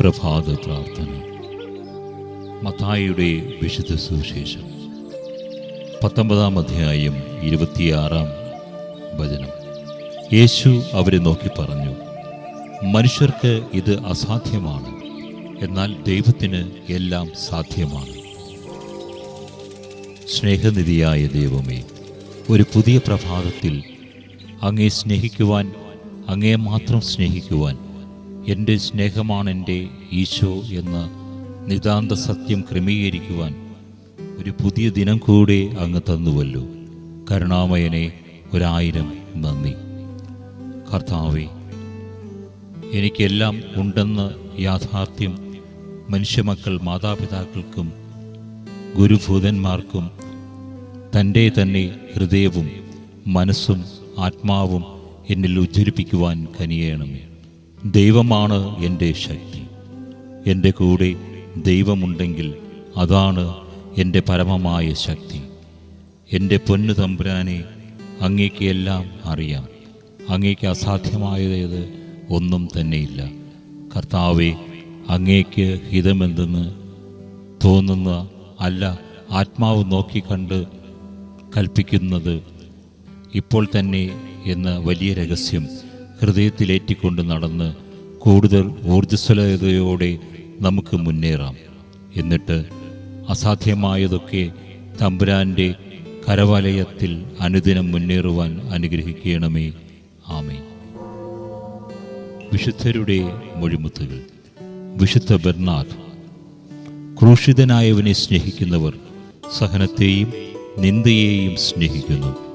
പ്രഭാത പ്രാർത്ഥന. മത്തായിയുടെ വിശുദ്ധ സുവിശേഷം. പത്തൊമ്പതാം അധ്യായം ഇരുപത്തിയാറാം വചനം. യേശു അവരെ നോക്കി പറഞ്ഞു മനുഷ്യർക്ക് ഇത് അസാധ്യമാണ് എന്നാൽ ദൈവത്തിന് എല്ലാം സാധ്യമാണ്. സ്നേഹനിധിയായ ദൈവമേ ഒരു പുതിയ പ്രഭാതത്തിൽ അങ്ങേ സ്നേഹിക്കുവാൻ അങ്ങേ മാത്രം സ്നേഹിക്കുവാൻ എന്റെ സ്നേഹമാണെന്റെ ഈശോ എന്ന് നിതാന്ത സത്യം ക്രമീകരിക്കുവാൻ ഒരു പുതിയ ദിനം കൂടെ അങ്ങ് തന്നുവല്ലോ. കരുണാമയനെ ഒരായിരം നന്ദി. കർത്താവേ എനിക്കെല്ലാം ഉണ്ടെന്ന് യാഥാർത്ഥ്യം മനുഷ്യമക്കൾ മാതാപിതാക്കൾക്കും ഗുരുഭൂതന്മാർക്കും തന്റെ തന്നെ ഹൃദയവും മനസ്സും ആത്മാവും എന്നിൽ ഉജ്ജ്വലിപ്പിക്കുവാൻ കനിയണമേ. ദൈവമാണ് എന്റെ ശക്തി. എന്റെ കൂടെ ദൈവമുണ്ടെങ്കിൽ അതാണ് എന്റെ പരമമായ ശക്തി. എന്റെ പൊന്നു തമ്പുരാനെ അങ്ങേക്ക് എല്ലാം അറിയാം. അങ്ങേക്ക് അസാധ്യമായത് ഒന്നും തന്നെയില്ല. കർത്താവെ അങ്ങേക്ക് ഹിതമെന്തെന്ന് തോന്നുന്ന അല്ല ആത്മാവ് നോക്കിക്കണ്ട് കൽപ്പിക്കുന്നത് ഇപ്പോൾ തന്നെ എന്ന വലിയ രഹസ്യം ഹൃദയത്തിലേറ്റിക്കൊണ്ട് നടന്ന് കൂടുതൽ ഊർജസ്വലതയോടെ നമുക്ക് മുന്നേറാം. എന്നിട്ട് അസാധ്യമായതൊക്കെ തമ്പുരാന്റെ കരവലയത്തിൽ അനുദിനം മുന്നേറുവാൻ അനുഗ്രഹിക്കണമേ. ആമേ വിശുദ്ധരുടെ മൊഴിമുത്തുകൾ. വിശുദ്ധ ബെർണാഡ് ക്രൂഷിതനായവനെ സ്നേഹിക്കുന്നവർ സഹനത്തെയും നിന്ദയെയും സ്നേഹിക്കുന്നു.